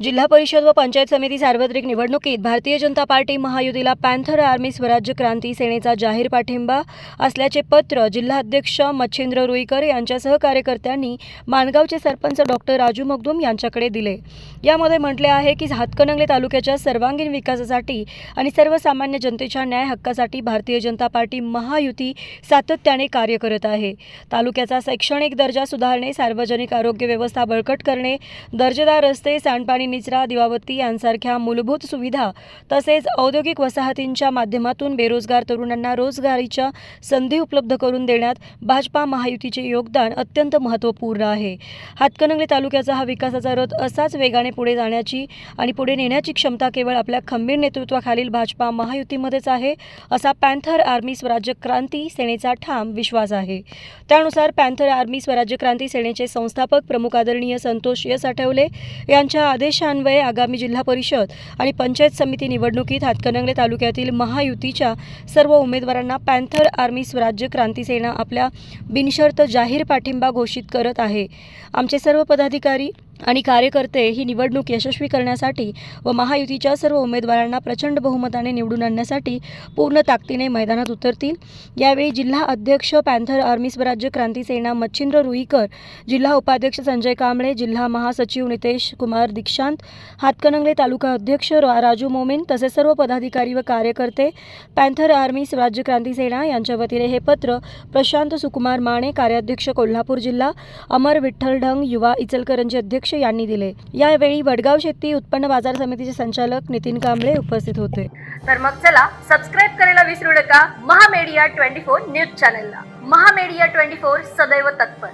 जिल्हा परिषद व पंचायत समिती सार्वत्रिक निवडणुकीत भारतीय जनता पार्टी महायुतीला पॅन्थर आर्मी स्वराज्य क्रांती सेनेचा जाहीर पाठिंबा असल्याचे पत्र जिल्हाध्यक्ष मच्छिंद्र रुईकर यांच्या कार्यकर्त्यांनी माणगावचे सरपंच डॉक्टर राजू मगदूम यांच्याकडे दिले. यामध्ये म्हटले आहे की हातकणंगले तालुक्याच्या सर्वांगीण विकासासाठी आणि सर्वसामान्य जनतेच्या न्याय हक्कासाठी भारतीय जनता पार्टी महायुती सातत्याने कार्य करत आहे. तालुक्याचा शैक्षणिक दर्जा सुधारणे सार्वजनिक आरोग्य व्यवस्था बळकट करणे दर्जेदार रस्ते सांडपाणी निचरा दिवाबत्ती यांसारख्या मूलभूत सुविधा तसेच औद्योगिक वसाहतींच्या माध्यमातून बेरोजगार तरुणांना रोजगारीच्या संधी उपलब्ध करून देण्यात भाजपा महायुतीचे योगदान अत्यंत महत्त्वपूर्ण आहे. हातकणंगले तालुक्याचा हा विकासाचा रथ असाच वेगाने पुढे जाण्याची आणि पुढे नेण्याची क्षमता केवळ आपल्या खंबीर नेतृत्वाखालील भाजपा महायुतीमध्येच आहे असा पॅन्थर आर्मी स्वराज्य क्रांती सेनेचा ठाम विश्वास आहे. त्यानुसार पॅन्थर आर्मी स्वराज्य क्रांती सेनेचे संस्थापक प्रमुख आदरणीय संतोष यस आठवले यांच्या आदेश आदेशान्वये आगामी जिल्हा परिषद आणि पंचायत समिती निवडणुकीत हातकणंगले तालुक्यातील महायुतीच्या सर्व उमेदवारांना पॅन्थर आर्मी स्वराज्य क्रांती सेना आपल्या बिनशर्त जाहीर पाठिंबा घोषित करत आहे. आमचे सर्व पदाधिकारी आणि कार्यकर्ते ही निवडणूक यशस्वी करण्यासाठी व महायुतीच्या सर्व उमेदवारांना प्रचंड बहुमताने निवडून आणण्यासाठी पूर्ण ताकदीने मैदानात उतरतील. यावेळी जिल्हा अध्यक्ष पॅन्थर आर्मी स्वराज्य क्रांती सेना मच्छिंद्र रुईकर जिल्हा उपाध्यक्ष संजय कांबळे जिल्हा महासचिव नितेश कुमार दीक्षांत हातकणंगले तालुका अध्यक्ष राजू मोमीन तसेच सर्व पदाधिकारी व कार्यकर्ते पॅन्थर आर्मी स्वराज्य क्रांती सेना यांच्या वतीने हे पत्र प्रशांत सुकुमार माने कार्याध्यक्ष कोल्हापूर जिल्हा अमर विठ्ठल ढंग युवा इचलकरंजी अध्यक्ष यांनी दिले. यावेळी वडगाव शेती उत्पन्न बाजार समितीचे संचालक नितीन कांबळे उपस्थित होते. तर मग चला सबस्क्राईब करायला विसरू नका. महामेडिया ट्वेंटी फोर न्यूज चॅनलला. महामेडिया ट्वेंटी फोर सदैव तत्पर.